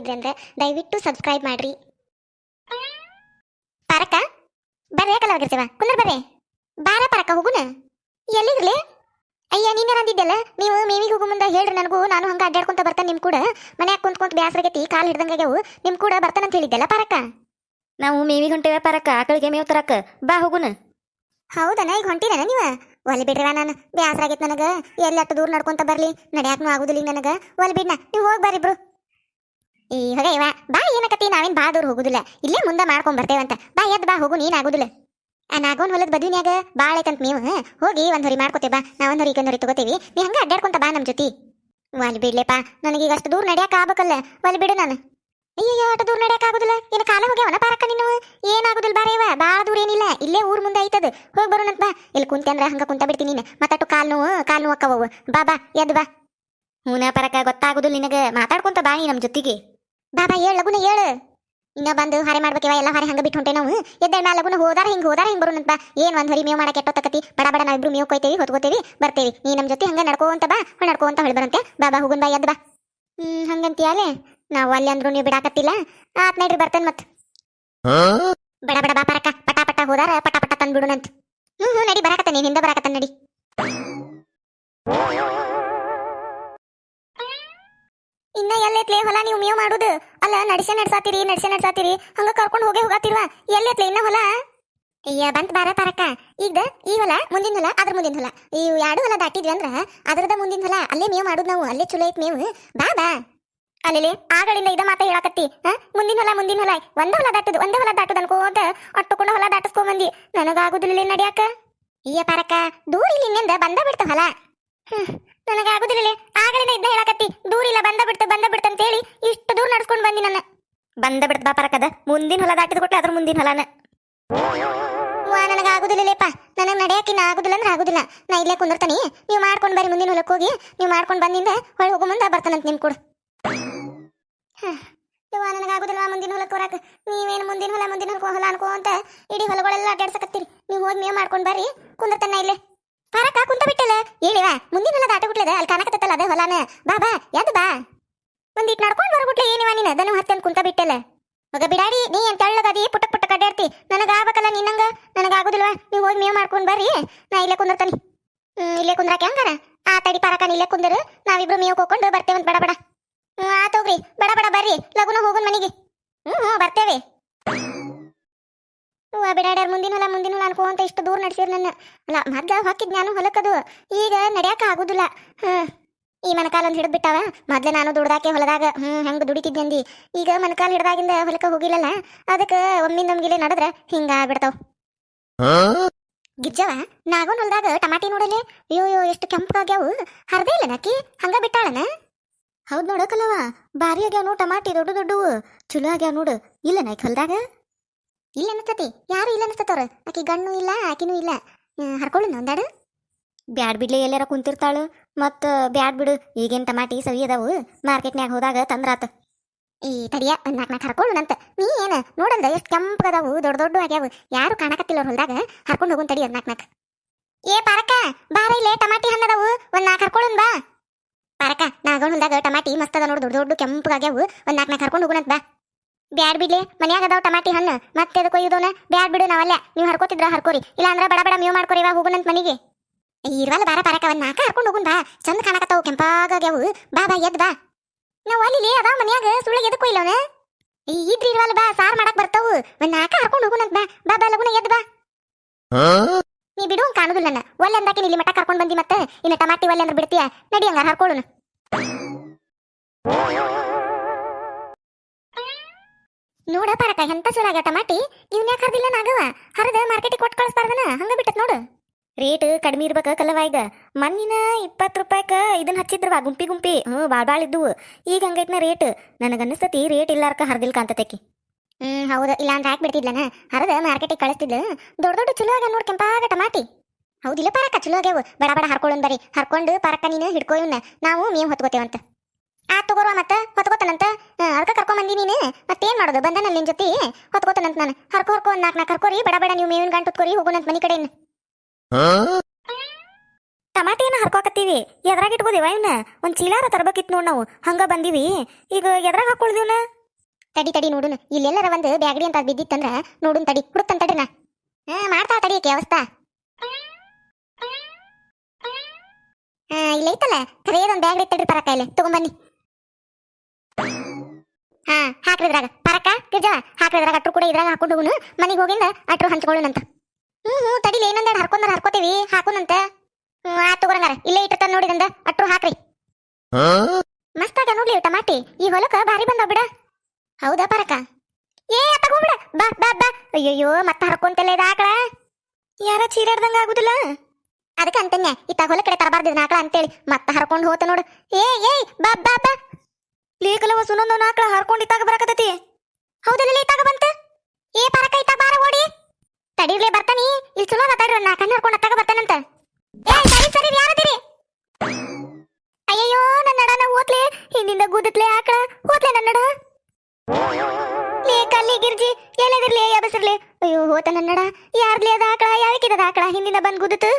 ನೋಡಾತಿದ್ರಿ ಅಂದ್ರೆ ದಯವಿಟ್ಟು ಸಬ್ಸ್ಕ್ರೈಬ್ ಮಾಡ್ರಿ. ಪಾರಕ ಬರ್ರಿ ಯಾಕಲ್ಲವಾಗಿರ್ತೀವ ಕುಂದ್ರ ಬರ್ರಿ. ಬಾರ ಪಾರಕ ಹೋಗುನ. ಎಲ್ಲಿರ್ಲಿ? ಅಯ್ಯ ನೀನೇ ಅಂದಿದ್ದಲ್ಲ ನೀವು ಮೇವಿಗೆ ಹೋಗೋ ಮುಂದೆ ಹೇಳ್ರಿ ನನಗೂ ನಾನು ಹಂಗ ಅಡ್ಡಾಡ್ಕೊಂತ ಬರ್ತಾನೆ ನಿಮ್ ಕೂಡ. ಮನ್ಯಾಗ ಕುಂತ್ ಕುಂತ್ ಬ್ಯಾಸರಾಗೈತಿ ಕಾಲ್ ಹಿಡ್ದಂಗಾಗ್ಯಾವು ನಿಮ್ ಕೂಡ ಬರ್ತಾನಂತ ಹೇಳಿದ್ದಲ್ಲ ಪರಕ? ನಾವು ಮೇವಿಗೆ ಹೊಂಟೇವ ಪರಕ ಆಕಳಿಗೆ ಮೇವ್ ತರಕ. ಬಾ ಹೋಗುನ. ಹೌದನ ಈಗ ಹೊಂಟಿನ ನೀವ? ಒಲ್ ಬಿಡ್ರಿ ನಾನು. ಬ್ಯಾಸ್ರಾಗೈತಿ ನನಗ. ಎಲ್ಲ ದೂರ ನಡ್ಕೊಂತ ಬರ್ಲಿ? ನಡ್ಯಾಕನು ಆಗುದಿಲ್ಲ ನನಗ. ಒಲಿ ಬಿಡ್ನ ನೀವು ಹೋಗಿ ಬರ್ರಿಬ್ರು ಈ ಹೊಗ ಇವ, ಬಾ ಏನಕತಿ ನಾವೇನ್ ಬಾ ದೂರ ಹೋಗುದಿಲ್ಲ. ಇಲ್ಲೇ ಮುಂದೆ ಮಾಡ್ಕೊಂಡ್ ಬರ್ತೇವಂತ. ಬಾ ಎದ್ ಬಾ, ಹೋಗು, ನೀನ್ ಆಗುದಿಲ್ಲ. ನಾಗೋನ್ ಹೊಲದ ಬದಿನ್ಯಾಗ ಬಾಳ ನೀವು ಹೋಗಿ ಒಂದ್ ಹೊರಿ ಬಾ. ನಾ ಒಂದ್ ಹೊರಿ ಹೊರಿ ತಗೋತೇವಿ. ನೀ ಹಂಗ ಅಡ್ಡಾಡ್ಕೊಂತ ಬಾ ನಮ್ ಜೊತೆ. ಅಲ್ಲಿ ಬಿಡ್ಲೆಪ್ಪ ನನಗೀಗ ಅಷ್ಟು ದೂರ ನಡ್ಯಾಕ ಆಗ್ಬೇಕಲ್ಲ. ಒಲಿ ಬಿಡು ನಾನು. ಅಯ್ಯಯ್ಯೋ, ಅಷ್ಟು ದೂರ ನಡ್ಯಾಕ ಆಗುದಿಲ್ಲ. ಏನ ಕಾಲ ಹೋಗ್ಯಾವನ ಪಾರಕ್ಕ ನೀನು? ಏನಾಗುದಿಲ್ಲ ಬಾರೇವ ಬಾಳ ದೂರ ಏನಿಲ್ಲ. ಇಲ್ಲೇ ಊರ್ ಮುಂದೆ ಐತದ. ಹೋಗಿ ಬರೋಣಂತ ಬಾ. ಇಲ್ಲಿ ಕುಂತಂದ್ರ ಹಂಗ ಕುಂತ ಬಿಡ್ತೀನಿ ನೀನು. ಮತ್ತಟ್ಟು ಕಾಲ್ ನೋವು ಕಾಲ್ ನೋವು ಅಕ್ಕವು ಬಾ ಬಾ ಎದ್ದು ಬಾ. ಹೂನ ಪರಕ ಗೊತ್ತಾಗುದಿಲ್ಲ ನಿನಗೆ. ಮಾತಾಡ್ಕೊಂತ ಬಾ ನೀ ನಮ್ಮ ಜೊತೆಗೆ. ಬಾ ಬಾ ಹೇಳ ಲಗುನ ಹೇಳು. ಇನ್ನ ಬಂದು ಹರೆ ಮಾಡ್ಬೇಕಿವ ಎಲ್ಲ ಹರೆ ಹಂಗ ಬಿಟ್ಟು ಹೊಂಟೆ ನಾವು. ಎದ್ದ ಮ್ಯಾಲ ಲಗುನ ಹೋದಾರ ಹಿಂಗ ಹೋದಾರ ಹಿಂಗ ಬರುನಂತ ಬಾ. ಏನ್ ಒಂದ್ ಹೊರಿ ಮೇವ್ ಮಾಡಕ್ ಎಟ್ಟೋತಕತಿ ಬಡ ಬಡ ನಾವಿಬ್ರು ಮೇವ್ ಕೊಯ್ತೇವಿ ಹೊತ್ಕೋತೇವಿ ಬರ್ತೇವಿ. ನೀ ನಮ್ ಜೊತೆ ಹಂಗ ನಡ್ಕೋಂತ ಬಾ ನಡ್ಕೋಂತ ಹೊಳಿ ಬರಂತೆ ಬಾಬಾ ಹೋಗುನ್ ಬಾ ಎದ್ದು ಬಾ. ಹ್ಮ್ ಹಂಗಂತೀಯಾಲೆ ನಾವು ಅಲ್ಲಿ ಅಂದ್ರು ನೀವು ಬಿಡಾಕತ್ತಿಲ್ಲ. ಆತ್ ನಡ್ರಿ ಬರ್ತೇನೆ ಮತ್. ಬಡ ಬಡ ಬಾ ಪರಕ ಪಟ ಪಟ ಹೋದಾರ ಪಟ ಪಟ ತಂದ್ಬಿಡುನಂತ ಹ್ಮ್ ಹ್ಮ್ ನಡಿ ಬರಾಕತ್ತ ನೀನ್ ಹಿಂದೆ ಬರಾಕತ್ತ ನಡಿ. ಮಾಡುದು? ಅಲ್ಲ, ನಡೆಸೆ, ನಡ್ಸಾತಿರಿ ನಡೆಸೆ, ನಡ್ಸಾತಿರಿ. ಹಂಗ ಕರ್ಕೊಂಡು ಹೋಗೇ ಹೋಗಾತಿರ್ವ? ಎಲ್ಲೈತ್ಲೆ ಇನ್ನ ಹೊಲ? ಅಯ್ಯ, ಬಂತ ಬಾರ ಪರಕ ಈಗ ಈ ಹೊಲ, ಮುಂದಿನ ಹೊಲ, ಅದ್ರ ಮುಂದಿನ ಹೊಲ. ಈ ಎರಡು ಹೊಲ ದಾಟಿದ್ವಿ ಅಂದ್ರ ಅದ್ರದ ಮುಂದಿನ ಹೊಲ. ಅಲ್ಲೇ ಮೇವ್ ಮಾಡುದು ನಾವು. ಅಲ್ಲೇ ಚಲೋ ಐತ್ ಮೇವು. ಬಾ ಬಾ. ಅಲ್ಲಿ ಆಗಳಿಂದ ಇದ ಮಾತ ಹೇಳಕತ್ತಿ. ಮುಂದಿನ ಹೊಲ ಮುಂದಿನ ಹೊಲ. ಒಂದ ಹೊಲ ದಾಟದು, ಒಂದ ಹೊಲ ದಾಟದ ಅನ್ಕೋತ ಅಟ್ಟುಕೊಂಡು ಹೊಲ ದಾಟಸ್ಕೊ ಬಂದಿ ನನಗಾಗುದಿಲ್ಲ ನಡ್ಯಾಕ? ಅಯ್ಯ ಪಾರಕ ದೂರ ಇಲ್ಲಿ ನಿಂದ ಬಂದ ಬಿಡ್ತ ಹೊಲ. ನನಗಾಗುದಿಲ್ಲ ಆಗಳಿಂದ ಇದ್ದ ಹೇಳಕತ್ತಿ ದೂರ ಇಲ್ಲ ಬಂದ ಬಿಡ್ತ ಬಂದ ಬಿಡ್ತ ಅಂತ ಹೇಳಿ ಇಷ್ಟು ಬಂದಿ ನನ್ನ. ಬಂದ ಬಿಡ್ತ ಬಾ ಪರಕದ. ಮುಂದಿನ ಹೊಲ ದಾಟಿದ ಕೊಟ್ಲೆ ಅದ್ರ ಮುಂದಿನ ಹೊಲನ. ವಾ ನನಗಾಗುದಿಲ್ಲಪ್ಪ ನನಗೆ ನಡೆಯಕಿನ್ನ ಆಗುದಿಲ್ಲ ಅಂದ್ರೆ ಆಗುದಿಲ್ಲ. ನಾ ಇಲ್ಲೇ ಕುಂದಿರ್ತಾನೆ. ನೀವು ಮಾಡ್ಕೊಂಡ್ ಬರ್ರಿ ಮುಂದಿನ ಹೊಲಕ್ಕೆ ಹೋಗಿ. ನೀವು ಮಾಡ್ಕೊಂಡ್ ಬಂದಿಂದ ಹೊಳೆ ಹೋಗೋ ಮುಂದೆ ಬರ್ತಾನಂತ ನಿಮ್ ಕೂಡ. ಯವ್ವ ನನಗಾಗುದಿಲ್ಲ ಮುಂದಿನ ಹೊಲಕ್ಕೆ ಹೊರಕ? ನೀವೇನು ಮುಂದಿನ ಹೊಲ, ಮುಂದಿನ ಹೊಲಕ್ಕೆ ಹೊಲ ಅನ್ಕೋ ಅಂತ ಇಡೀ ಹೊಲಗಳೆಲ್ಲ ಅಡ್ಡಾಡ್ಸಕತ್ತೀರಿ ನೀವು ಹೋಗಿ ಮೇವ್ ಮಾಡ್ಕೊಂಡ್ ಬರ್ರಿ. ಕುಂದಿರ್ತಾನ ಇಲ್ಲೇ. ಪರಕ, ಕುಂತ ಬಿಟ್ಟಲ್ಲ. ಹೇಳಿವ ಮುಂದಿನ ಹೊಲ ದಾಟ ಬಿಟ್ಲದ ಅಲ್ಲಿ ಕಾಣಕತ್ತಲ್ಲ ಅದೇ ಹೊಲಾನ. ಬಾ ಬಾ ಎದ್ದು ಬಾ? ಒಂದಿಟ್ ನಡ್ಕೊಂಡು ಬರ್ಬಿಟ್ಲೆ ಏನಿವ ನೀನು? ಅದನ್ನು ಹತ್ತಂದು ಕುಂತ ಬಿಟ್ಟಲ್ಲ ಮಗ ಬಿಡಾಡಿ, ನೀ ಏನ್ ತೆಳ್ಳಗದಿ? ಪುಟಕ್ ಪುಟಕ್ ಅಡ್ಡಾಡ್ತಿ ನನಗ ಆಗ್ಬೇಕಲ್ಲ ನಿನ್ನಂಗ ನನಗ ಆಗುದಿಲ್ವಾ ನೀವು ಹೋಗಿ ಮೇವ್ ಮಾಡ್ಕೊಂಡು ಬರ್ರಿ. ನಾ ಇಲ್ಲೇ ಕುಂದಿರ್ತಾನೆ. ಹ್ಮ್, ಇಲ್ಲೇ ಕುಂದ್ರಾಕೆ ಹೆಂಗಾರ? ಆ ತಡಿ ಪರಕ ಇಲ್ಲೇ ಕುಂದರು. ನಾವಿಬ್ರು ಮೇವ್ ಹೋಗ್ಕೊಂಡು ಬರ್ತೇವಂತ ಬಡ ಬಡ. ಹ್ಮ್ ಆತೋಗ್ರಿ ಬಡ ಬಡ ಬರ್ರಿ. ಲಗುನ ಹೋಗುನ್ ಮನಿಗೆ. ಹ್ಮ್ ಹ್ಮ್, ಬರ್ತೇವೆ. ಹ್ಞೂ ಬಿಡಾಡ್ಯಾರ, ಮುಂದಿನ ಹೊಲ ಮುಂದಿನ ಹೊಲ ಅನ್ಕೋಂತ ಇಷ್ಟು ದೂರ ನಡ್ಸಿರ್ ನನ್ನ. ಅಲ್ಲ, ಮದ್ಲ ಹಾಕಿದ್ ನಾನು ಹೊಲಕ್ಕದು. ಈಗ ನಡ್ಯಾಕ ಆಗುದಿಲ್ಲ. ಹ್ಮ್. ಈ ಮನಕಾಲ ಒಂದು ಹಿಡಿದು ಬಿಟ್ಟಾವ? ಮೊದ್ಲೇ ನಾನು ದುಡ್ದಾಕೆ ಹೊಲದಾಗ ಹ್ಮ್ ಹೆಂಗ್ ದುಡಿತಿದ್ದೆಂದಿ ಈಗ ಮನಕಾಲ ಹಿಡ್ದಾಗಿಂದ ಹೊಲಕ್ಕೆ ಹೋಗಿಲ್ಲಲ್ಲ ಅದಕ್ಕೆ ಒಮ್ಮಿಂದ ಒಮ್ಗಿಲೆ ನಡೆದ್ರ ಹಿಂಗ ಆಗ್ಬಿಡ್ತಾವ. ಗಿಜ್ಜವ ನಾಗೋನ್ ಹೊಲ್ದಾಗ ಟಮಾಟಿ ನೋಡಲೆ? ಅಯ್ಯೋ ಅಯ್ಯೋ ಎಷ್ಟು ಕೆಂಪಾಗ್ಯಾವು ಹರದೇ ಇಲ್ಲ ನಕ್ಕಿ ಹಂಗ ಬಿಟ್ಟಾಳನ? ಹೌದ್ ನೋಡಕಲ್ಲವ ಬಾರಿ ಆಗ್ಯಾವ ನೋಡು ಟಮಾಟಿ ದೊಡ್ಡ ದೊಡ್ಡವು. ಚಲೋ ಆಗ್ಯಾವ ನೋಡು. ಇಲ್ಲ ನಾಯ್ಕ ಹೊಲದಾಗ? ಇಲ್ಲ ಅನಿಸ್ತತಿ ಯಾರು ಇಲ್ಲ ಅನಿಸ್ತತವ್ರ ಆಕಿ ಗಣ್ಣು ಇಲ್ಲ ಆಕಿನೂ ಇಲ್ಲ. ಹರ್ಕೊಳ್ಳಿ ಒಂದಾಡು ಬ್ಯಾಡ್ ಬಿಡ್ಲಿ ಎಲ್ಲಾರ ಕುಂತಿರ್ತಾಳು. ಮತ್ತ ಬ್ಯಾಡ್ ಬಿಡು, ಈಗೇನ್ ಟಮಾಟಿ ಸವಿ ಅದಾವು, ಮಾರ್ಕೆಟ್ನ್ಯಾಗ ಹೋದಾಗ ತಂದ್ರಾತ. ಈ ತಡಿಯ ನಾಲ್ಕು ನಾಲ್ಕು ಹರ್ಕೊಳ್ಳುನಂತ ನೀ ಏನ, ನೋಡಲ್ದ ಎಷ್ಟು ಕೆಂಪಗದಾವು ದೊಡ್ಡ ದೊಡ್ಡ ಆಗ್ಯಾವು. ಯಾರು ಕಾಣಕತ್ತಿಲ್ಲ ಹೊಲ್ದಾಗ, ಹರ್ಕೊಂಡು ಹೋಗುನ್ ತಡಿ ನಾಲ್ಕು ಏ ಪಾರಕ ಬಾರ ಇಲ್ಲೇ, ಟಮಾಟಿ ಹಣ್ಣದವು ಒಂದ್ ನಾಲ್ಕು ಹರ್ಕೊಳ್ಳುನ್ ಬಾ. ಪಾರಕ ನಾಗೋನ್ ಹೊಲ್ದಾಗ ಟಮಾಟಿ ಮಸ್ತ್ ಅದ ನೋಡು, ದೊಡ್ಡ ದೊಡ್ಡ ಕೆಂಪಗಾಗ್ಯಾವು ಒಂದ್ ನಾಲ್ಕು ನಾಲ್ಕು ಹರ್ಕೊಂಡು ಹೋಗುನಂತ ಬಾ. ಬ್ಯಾಡ್ ಬಿಡ್ಲಿ, ಮನ್ಯಾಗ ಅದಾವ ಟಮಾಟಿ ಹಣ್ಣು. ಮತ್ತೆ ಅದಕ್ಕೆ ಒಯ್ಯೋದವನ? ಬ್ಯಾಡ್ ಬಿಡು ನಾವಲ್ಲ, ನೀವು ಹರ್ಕೋತಿದ್ರ ಹರ್ಕೋರಿ. ಇಲ್ಲ ಅಂದ್ರೆ ಬಡ ಬಡ ಮೇವ್ ಮಾಡ್ಕೊರಿ, ಇವಾಗ ಹೋಗುನಂತ ಮನಿಗೆ. ಇರ್ವಲ್ಲ ಬಾರ ಪಾರಕ ಒಂದ್ ನಾಕ ಹರ್ಕೊಂಡು ಹೋಗುನ್ ಬಾ. ಚಂದ ಕಾಣಕತ್ತಾವು ಕೆಂಪಾಗ್ಯಾವು ಬಾ ಬಾ, ಎದ್ ಬಾ. ನಾವ್ ಅಲ್ಲಿ ಅದಾವ ಮನ್ಯಾಗ ಸುಳ್ಳಿಗೆ ಎದಕ್ ಕೊಯ್ಲವನ ಇದ್ರಿ ಇರ್ವಲ್ಲ ಬಾ, ಸಾರ್ ಮಾಡಕ್ ಬರ್ತಾವು. ಒಂದ್ ನಾಲ್ಕ ಹರ್ಕೊಂಡು ಹೋಗುನಂತ ಬಾ. ಬಾ ಬಾ, ಲಗುನ, ಎದ್ ಬಾ. ನೀ ಬಿಡು, ಹಂಗ್ ಕಾಣುದಿಲ್ಲ ಒಲ್ಲೆ ಅಂದಾಕಿನ ಇಲ್ಲಿ ಮಟ್ಟ ಕರ್ಕೊಂಡ್ ಬಂದಿ ಮತ್ತೆ? ಇನ್ನ ಟಮಾಟಿ ಒಲ್ಲೆ ಅಂದ್ರೆ ಬಿಡ್ತೀಯ? ನಡಿ ಹಂಗಾರ ಹರ್ಕೊಳ್ಳುನು ನೋಡ ಪರಕ, ಎಂತ ಸುಳಾಗ ಟಮಾಟಿ? ಇವ್ನ ಯಾಕೆ ಹರಿದಿಲ್ಲ ನಾಗವ ಹರಿದ ಮಾರ್ಕೆಟಿಗೆ ಕೊಟ್ಟು ಹಂಗ ಬಿಟ್ಟತ್ ನೋಡು. ರೇಟ್ ಕಡಿಮೆ ಇರ್ಬೇಕ ಈಗ. ಮಣ್ಣಿನ ಇಪ್ಪತ್ತು ರೂಪಾಯ್ಕ ಇದನ್ನ ಹಚ್ಚಿದ್ರವ ಗುಂಪಿ ಗುಂಪಿ. ಹ್ಞೂ ಭಾಳ ಭಾಳ ಇದ್ದುವು ಈಗ ಹಂಗೈತ್ನ ರೇಟ್? ನನಗನ್ನಿಸ್ತತಿ ರೇಟ್ ಇಲ್ಲಾರ್ಕ ಹರದಿಲ್ ಕಾಂತತೈಕಿ ಹ್ಮ್ ಹೌದು. ಇಲ್ಲ ಅಂದ್ರೆ ಹಾಕಿ ಬಿಡ್ತಿದ್ಲನ? ಹರಿದ ಮಾರ್ಕೆಟಿಗೆ ಕಳಿಸ್ತಿದ್ಲು. ದೊಡ್ಡ ದೊಡ್ಡ ಚಲೋ ಆಗ ನೋಡ್ ಕೆಂಪಾಗ ಟಮಾಟಿ ಹೌದಿಲ್ಲ ಪಾರಕ್ಕ, ಚಲೋ ಆಗ್ಯಾವು. ಬಡ ಬಡ ಹರ್ಕೊಳ್ಳೋನ್ ಬರಿ. ಹರ್ಕೊಂಡು ಪಾರಕ್ಕ ನೀನು ಹಿಡ್ಕೋ ನಾವು ಮೇವ್ ಹೊತ್ಕೋತೇವಂತ. ಆ, ತಗೋರುವ ಮತ್ತ. ಹೊತ್ಕೋತಾನಂತ. ಅದಕ್ಕೆ ಕರ್ಕೊಂಡ್ ಬಂದಿ ನೀನು. ಮತ್ತೇನು ಮಾಡೋದು? ಬಂದನ ನಿನ್ ಜೊತೆ. ಹೊತ್ಕೋತಾನಂತ ನಾನು. ಹರ್ಕೋ ಹರ್ಕೋ ಒಂದು ನಾಲ್ಕು ನಾಲ್ಕು ಹರ್ಕೋರಿ. ಬಡ ಬಡ ನೀವು ಮೇವಿನ ಗಂಟು ಹೊತ್ಕೋರಿ. ಹೋಗೋಣಂತ ಮನಿ ಕಡೆಯಿಂದ ಟಮಾಟಿನ ಹರ್ಕೋಕತ್ತೀವಿ. ಎದ್ರಾಗ ಇಟ್ಬೋದಿವ ಇವನ್ನ ಒಂದ್ ಚೀಲಾರ ತರಬೇಕಿತ್ತು ನೋಡ್ ನಾವು. ಹಂಗ ಬಂದಿವಿ. ಈಗ ಎದ್ರಾಗ ಹಾಕೊಳ್ದಿವ್ನ ತಡಿ ತಡಿ ನೋಡುನು. ಇಲ್ಲೆಲ್ಲರ ಒಂದ್ ಬ್ಯಾಗಡಿ ಅಂತ ಬಿದ್ದಿತ್ತಂದ್ರ ನೋಡುನ್ ತಡಿ. ಹುಡುಕ್ತನ್ ತಡಿನ ಹಾ, ಮಾಡ್ತಾ ತಡಿಯಕ್ಕೆ ಅವಸ್ಥಾ. ಹಾ, ಇಲ್ಲೈತಲ್ಲ? ಕರೆಯದೊಂದು ಬ್ಯಾಗಡಿ ತಡ್ರಿ ಪರಕ ಇಲ್ಲಿ. ತಗೊಂಬನ್ನಿ. ಹಾ ಹಾಕ್ರಿದ್ರಾಗ ಪರಕ ಗಿರ್ಜವ. ಹಾಕ್ರಿದ್ರಾಗ ಅಟ್ರು ಕೂಡ ಇದ್ರಾಗ ಹಾಕೊಂಡು ಹೋಗುನು. ಮನೆಗೆ ಹೋಗಿಂದ ಅಟ್ರು ಹಂಚ್ಕೊಳ್ಳೋಣಂತ ಹ್ಞೂ ಹ್ಞೂ ತಡಿಲಿ ಏನಂದ ಹರ್ಕೊಂಡ್ರ ಹರ್ಕೋತೀವಿ ಹಾಕುನಂತ. ಹ್ಮ್ ಆ ತಗೋರಂಗಾರ ಇಲ್ಲೇ ಇಟ್ಟಿರ್ತಾನ ನೋಡಿದಂದ ಅಟ್ರು ಹಾಕ್ರಿ. ಮಸ್ತಾಗ ನೋಡ್ಲಿ ಇವ್ ಟಮಾಟಿ. ಈ ಹೊಲಕ್ಕ ಭಾರಿ ಬಂದ ಬಿಡ. ಹೌದಾ ಪರಕ? ಏ ತಗೋಬಿಡ ಬಾ ಬಾ ಬಾ. ಅಯ್ಯಯ್ಯೋ ಮತ್ತೆ ಹರ್ಕೊಂತಲ್ಲ ಇದು ಆಕಳ ಯಾರ ಚೀರಾಡ್ದಂಗ ಆಗುದಿಲ್ಲ? ಅದಕ್ಕೆ ಅಂತನ್ಯ ಇತ್ತ ಹೊಲ ಕಡೆ ತರಬಾರ್ದು ಆಕಳ ಅಂತೇಳಿ. ಮತ್ತೆ ಹರ್ಕೊಂಡು ಹೋತ ನೋಡು. ಏ ಏ ಬಾ ಬಾ ಬಾ. ಲೇಕಲವ ಸುನೊಂದೊಂದು ಆಕಳ ಹರ್ಕೊಂಡಿತ್ತಾಗ ಬರಕತತಿ ಹೌದಲ್ಲ ಇತ್ತಾಗ ಬಂತ? ಏ ಪರಕ ಇತ್ತಾಗ ಬಾರ ಓಡಿ ತಡಿರ್ಲೆ ಬರ್ತಾನಿ ಇಲ್ಲಿ ಚಲೋ ಅದ ತಡ್ರಿ, ನಾ ಕಣ್ಣು ಹರ್ಕೊಂಡು ಅತ್ತಾಗ ಬರ್ತಾನಂತ. ಏ, ಸರಿ ಸರಿ ಯಾರದಿರಿ ಅಯ್ಯಯ್ಯೋ ನನ್ನ ನಡನ ಓದ್ಲೆ. ಹಿಂದಿಂದ ಗುದ್ದತ್ಲೆ ಆಕಳ. ಓದ್ಲೆ ನನ್ನ ನಡ. ಲೇ, ಕಲ್ಲಿ, ಗಿರ್ಜಿ ಎಲ್ಲದಿರ್ಲಿ ಎಬಸಿರ್ಲಿ ಅಯ್ಯೋ, ಹೋತ ನನ್ನ ಯಾರ್ಲಿ ಅದ ಆಕಳ ಯಾವಕ್ಕಿದ ಆಕಳ? ಹಿಂದಿಂದ ಬಂದ್ ಗುದ್ದತು.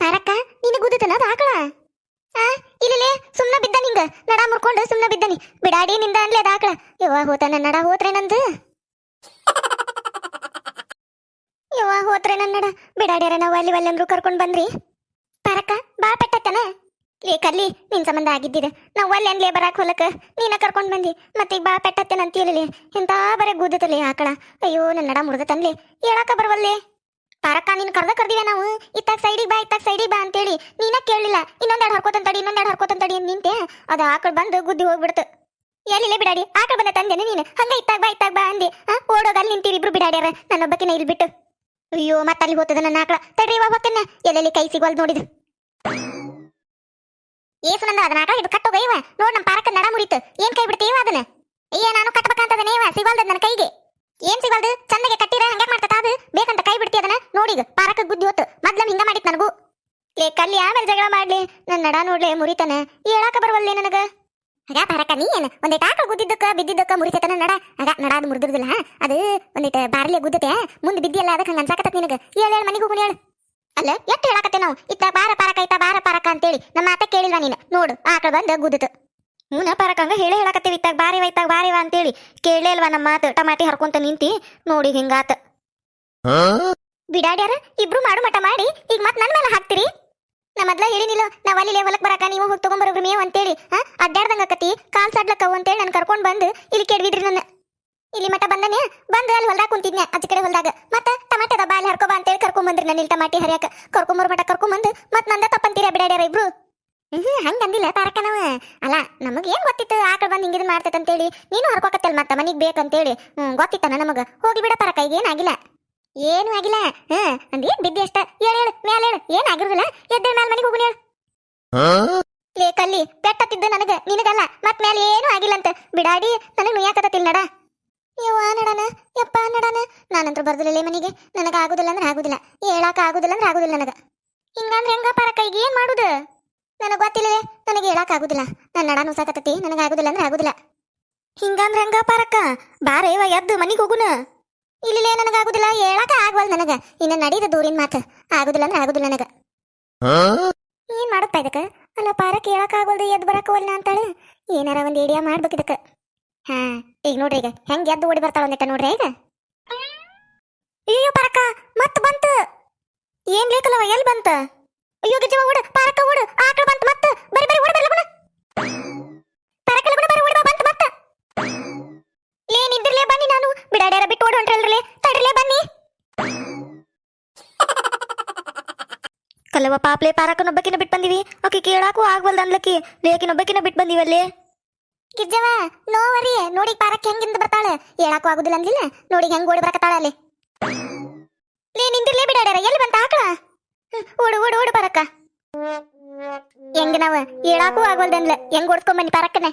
ಪರಕ್ಕ ನಿನ್ನ ಗುದ್ದತನ ಅದ ಆಕಳ? ಆ ಇಲ್ಲಲೇ ಸುಮ್ನ ಬಿದ್ದ ನಿಂಗ. ನಡ ಮುರ್ಕೊಂಡು ಸುಮ್ಮನೆ ಬಿದ್ದನಿ ಬಿಡಾಡಿ, ನಿಂದ ಅನ್ಲಿ ಅದ ಆಕಳ. ಯವ್ವ, ಹೋತ ನನ್ನ ನಡ, ಹೋತ್ರೆ ನಂದು. ಹೋತ್ರೆ ನನ್ನಡ ನಡ. ಬಿಡಾಡ್ಯಾರ ನಾವು ಅಲ್ಲಿ ಅಲ್ಲಂದ್ರು ಕರ್ಕೊಂಡು ಬಂದ್ರಿ. ಪರಕ, ಬಾ ಪೆಟ್ಟತನ ಲೇ ಕಲ್ಲಿ ನಿನ್ ಸಂಬಂಧ ಆಗಿದ್ದಿದೆ. ನಾವು ಅಲ್ಲಿ ಅನ್ಲೇ ಬರಾಕ್ ಹೊಲಕ್ಕ ನೀನ ಕರ್ಕೊಂಡ್ ಬಂದಿ. ಮತ್ತೆ ಬಾ ಪೆಟ್ಟತ್ತೇನ ಅಂತೀರಲಿ ಎಂತ ಬರೇ ಗುದ್ದತಲಿ ಆಕಳ ಅಯ್ಯೋ ನನ್ನ ನಡ ಮುರ್ದತನ್ಲೆ. ಹೇಳಕ ಬರವಲ್ಲೇ? ಪಾರಕ್ಕ ನೀನ್ ಕರ್ದ ಕರ್ದಿವೆ ನಾವು. ಇತ್ತಾಗ ಸೈಡಿಗೆ ಬಾ, ಇತ್ತಾಗ ಸೈಡಿಗೆ ಬಾ ಅಂತೇಳಿ. ನೀನ ಕೇಳಲಿಲ್ಲ ಇನ್ನೊಂದೆರಡು ಹರ್ಕೋತನ್ ತಡಿ ಇನ್ನೊಂದೆರಡು ಹರ್ಕೋತನ್ ತಡಿ ಅಂತ ನಿಂತೆ. ಅದು ಆಕಳ ಬಂದು ಗುದ್ದಿ ಹೋಗ್ಬಿಡ್ತು. ಎಲ್ಲಿಲ್ಲ ಬಿಡಾಡಿ? ಆಕಳ ಬಂದ ತಂದೆ ನೀನು? ಹಂಗ ಇತ್ತಾಗ ಬಾ ಇತ್ತಾಗ ಬಾ ಅಂದಿ. ಅಲ್ಲಿ ನಿಂತೀರಿ ಇಬ್ರು ಬಿಡಾಡ್ಯಾರ. ನನ್ನೊಬ್ಬಕಿನ ಇಲ್ಲಿ ಬಿಟ್ಟು ಅಯ್ಯೋ, ಮತ್ತೆ ಅಲ್ಲಿ ಹೋತದ ನನ್ನ ಆಕಳ. ತಡ್ರಿ ಇವಾಗ ಎಲ್ಲೆಲ್ಲಿ ಕೈ ಸಿಗೋಲ್ ನೋಡಿದ. ಏಸು ನಂದ ಅದನ್ನ ಆಕಳ, ಇದು ಕಟ್ಟೋಗ ಇವ. ನೋಡ್ ನಮ್ಮ ಪಾರಕ ನಡ ಮುರಿತು. ಏನ್ ಕೈ ಬಿಡ್ತೀವ ಅದನ್ನ? ಅಯ್ಯ, ನಾನು ಕಟ್ಬೇಕಂತದನೇ ಇವ ಸಿಗೋಲ್ದ ನನ್ನ ಕೈಗೆ. ಏನ್ ಸಿಗೋಲ್ದು ಚಂದಗೆ ಕಟ್ಟಿರ ಹಂಗ ಮಾಡ್ತದ ಅದು? ಬೇಕಂತ ಕೈ ಬಿಡ್ತಿ ಅದನ್ನ? ನೋಡಿಗ ಪಾರಕ ಗುದ್ದಿ ಹೊತ್ತು. ಮೊದ್ಲಮ್ ಹಿಂಗ ಮಾಡಿತ್ ನನಗೂ. ಲೇ, ಕಲ್ಲಿ ಆಮೇಲೆ ಜಗಳ ಮಾಡ್ಲಿ. ನನ್ನ ನಡ ನೋಡ್ಲೆ ಮುರಿತಾನೆ. ಹೇಳಾಕ ಬರವಲ್ಲೇ ನನಗ? ಆಗ ಪಾರಕ ನೀ ಏನು? ಒಂದೇ ಆಕಳ ಗುದ್ದಿದ್ದಕ್ಕ ಬಿದ್ದಿದ್ದಕ್ಕ ಮುರಿತೈತನ ನಡ. ಆಗ ನಡ ಅದು ಮುರಿದಿರ್ದಿಲ್ಲ ಅದು ಒಂದಿಟ್ ಬಾರ್ಲಿ ಗುದ್ದತೆ ಮುಂದೆ ಬಿದ್ದಿಲ್ಲ ಅದಕ್ಕೆ ಹಂಗೆ ಅನ್ಸಾಕತ್ತ ನಿನಗೆ. ಹೇಳು ಹೇಳು ಮನಿಗೆ ಹೋಗುಣ ಹೇಳು. ಅಲ್ಲ ಎಷ್ಟು ಹೇಳಕತ್ತೆ ನಾವು? ಇತ್ತ ಬಾರ ಪಾರಕ ಇತ್ತ ಬಾರ ಪಾರಕ ಅಂತೇಳಿ. ನಮ್ಮ ಮಾತ ಕೇಳಿಲ್ವಾ ನೀನು? ನೋಡು ಆಕಳ ಬಂದು ಗುದ್ದತು. ಮೂನ ಪರಕಂಗ ಹೇಳಿ ಹೇಳಕತ್ತೀವಿ. ಇತ್ತಾಗ ಬಾರಿವ ಇತ್ತಾಗ ಬಾರಿವ ಅಂತೇಳಿ. ಕೇಳೇ ಇಲ್ವಾ ನಮ್ಮ ಮಾತು? ಟಮಾಟಿ ಹರ್ಕೊಂತ ನಿಂತಿ. ನೋಡಿ ಹಿಂಗಾತ. ಬಿಡಾಡ್ಯಾರ ಇಬ್ರು ಮಾಡು ಮಟ ಮಾಡಿ. ಈಗ ಮತ್ತೆ ನನ್ನ ಮೇಲೆ ಹಾಕ್ತಿರಿ? ನಾ ಮೊದ್ಲ ಹೇಳಿನಿಲ್ಲ ನಾವ್ ಅಲ್ಲಿ ಹೊಲಕ್ ಬರಾಕ, ನೀವು ಹೋಗಿ ತಗೊಂಬರೋಗ್ರಿ ಮೇವ್ ಅಂತೇಳಿ, ಹಾ? ಅಡ್ಡಾಡ್ದಂಗ ಆಕತಿ, ಕಾಲ್ ಸಡ್ಲಕ್ಕವು ಅಂತೇಳಿ ನನ್ ಕರ್ಕೊಂಡ್ ಬಂದು ಇಲ್ಲಿ ಕೆಡ್ವಿದ್ರಿ ನನ್ನ. ಇಲ್ಲಿ ಮಟ ಬಂದನೆ, ಬಂದು ಅಲ್ಲಿ ಹೊಲ್ದಾಗ ಕುಂತಿದ್ನೆ ಆಚೆ ಕಡೆ ಹೊಲ್ದಾಗ. ಮತ್ತ ಟಮಾಟದ ಬಾಲ್ ಹರ್ಕೊಬಾ ಅಂತೇಳಿ ಕರ್ಕೊಂಡ್ ಬಂದ್ರಿ ನನ್ನ ಇಲ್ಲಿ ಟಮಾಟಿ ಹರಿಯಾಕ. ಕರ್ಕೊಂಬರ್ ಮಟ ಕರ್ಕೊಂಡ್ ಬಂದು ಮತ್ ನಂದ ತಪ್ಪಂತೀರ ಬಿಡಾಡ್ಯಾರ ಇಬ್ರು. ಹ್ಮ್, ಹಂಗ ಅಂದಿಲ್ಲ ತಾರಕ ನಾವ. ಅಲ್ಲ, ನಮಗ್ ಏನ್ ಗೊತ್ತಿತ್ತು ಆಕಳ ಬಂದ್ ಹಿಂಗಿದ್ ಮಾಡ್ತೈತಂತೇಳಿ. ನೀನು ಹರ್ಕೋಕತ್ತಲ್ ಮತ್ತ ಮನಿಗ್ ಬೇಕಂತೇಳಿ. ಹ್ಮ್ ಗೊತ್ತಿತ್ತನ ನಮಗ. ಹೋಗಿ ಬಿಡ ಪರಕ ಈಗ ಏನಾಗಿಲ್ಲ ಏನು ಆಗಿಲ್ಲ? ಹಾ ಅಂದೇನ್ ಬಿದ್ದಿ ಅಷ್ಟ. ಹೇಳ ಹೇಳು ಮ್ಯಾಲ ಹೇಳು ಏನ್ ಆಗಿರುದಿಲ್ಲ? ಎದ್ದೇಳ ಮ್ಯಾಲ ಮನೆಗೆ ಹೋಗುಣ ಹೇಳು. ಲೇ ಕಲ್ಲಿ ಪೆಟ್ಟತ್ತಿದ್ದ ನನಗ ನಿನಗಲ್ಲ. ಮತ್ ಮ್ಯಾಲ ಏನು ಆಗಿಲ್ಲ ಅಂತ. ಬಿಡಾಡಿ ನನಗ್ ನುಯ್ಯಾಕತ್ತಿಲ್ ನಡ ಯವ್ವ ನಡನ ಯಪ್ಪ ನಡನ. ನಾನಂತ್ರ ಬರ್ದಿಲ್ಲ ಮನೆಗೆ. ನನಗ ಆಗುದಿಲ್ಲ ಅಂದ್ರೆ ಆಗುದಿಲ್ಲ. ಹೇಳಾಕ ಆಗುದಿಲ್ಲ ಅಂದ್ರೆ ಆಗುದಿಲ್ಲ ನನಗ. ಹಿಂಗಂದ್ರೆ ಹೆಂಗ ಪರಕ ಈಗ ಏನ್ ಮಾಡುದು? ನನಗೆ ಗೊತ್ತಿಲ್ಲ ನನಗೆ ಹೇಳಾಕ ಆಗುದಿಲ್ಲ. ನನ್ನ ನಡ ನುಸಾಕತ್ತತಿ ನನಗ ಆಗುದಿಲ್ಲ ಅಂದ್ರೆ ಆಗುದಿಲ್ಲ. ಹಿಂಗಂದ್ರ ಹೆಂಗ ಪರಕ್ಕ ಬಾರೇವ ಎದ್ದು ಮನೆಗೆ ಹೋಗುನ ಇಲ್ಲಿಲೇ ನನಗ ಆಗುದಿಲ್ಲ ಹೇಳಾಕ ಆಗವಲ್ ನನಗ. ಇನ್ನ ನಡೀದ ದೂರಿನ ಮಾತು. ಆಗುದಿಲ್ಲ ಅಂದ್ರೆ ಆಗುದಿಲ್ಲ ನನಗ. ಏನ್ ಮಾಡಪ್ಪ ಇದಕ್ಕ? ಅಲ್ಲ ಪಾರ ಕೇಳಕ್ ಆಗವಲ್ದು ಎದ್ದು ಬರಕವಲ್ಲ ಅಂತಾಳೆ. ಏನಾರ ಒಂದ್ ಏಡಿಯಾ ಮಾಡ್ಬೇಕು ಇದಕ್ಕ. ಹಾ ಈಗ ನೋಡ್ರಿ ಈಗ. ಹೆಂಗ್ ಎದ್ದು ಓಡಿ ಬರ್ತಾಳ ಒಂದಿಟ್ಟ ನೋಡ್ರಿ ಈಗ. ಅಯ್ಯೋ ಪಾರಕ ಮತ್ ಬಂತ. ಏನ್ ಲೇಕಲವ ಎಲ್ ಬಂತ? ಅಯ್ಯೋ ಗಿಜ್ಜವ ಓಡು. ಪಾರಕ ಓಡು ಆಕಳ ಬಂತ ಮತ್ತ ಬರಿ ಬರಿ ಓಡಿ ಬರ್ಲಗುಣ ಲೇ ನಿಂದಿರ್ಲೇ ಬನ್ನಿ ನಾನು. ಬಿಡಾಡ್ಯಾರ ಬಿಟ್ಟು ಓಡ್ ತಡ್ರಲೇ ಬನ್ನಿ. ಕಲವ ಪಾಪ್ಲೆ ಪಾರಕನೊಬ್ಬಕಿನ ಬಿಟ್ ಬಂದಿವಿ. ಆಕಿ ಕೇಳಾಕು ಆಗ್ವಲ್ದ ಅನ್ಲಕ್ಕಿ. ಲೇಕಿನೊಬ್ಬಕಿನ ಬಿಟ್ ಬಂದಿವಲ್ಲೇ. ಗಿಜ್ಜವ ನೋವರಿ ನೋಡಿ ಪಾರಕ್ಕೆ ಹೆಂಗಿಂದ ಬರ್ತಾಳೆ. ಹೇಳಕ್ಕೂ ಆಗುದಿಲ್ಲ ಅಂದಿಲ್ಲ. ನೋಡಿ ಹೆಂಗ್ ಓಡಿ ಬರಕತ್ತಾಳ ಅಲ್ಲಿ. ಲೇ ನಿಂತಿರ್ಲೇ ಬಿಡಾಡ್ಯಾರ. ಎಲ್ಲಿ ಬಂತ ಆಕಳ? ಓಡು ಓಡು ಓಡು ಪಾರಕ್ಕ. ಹೆಂಗ ನಾವ? ಹೇಳಕ್ಕೂ ಆಗೋಲ್ದನ್ಲ ಹೆಂಗ್ ಬನ್ನಿ ಪಾರಕ್ಕನೆ?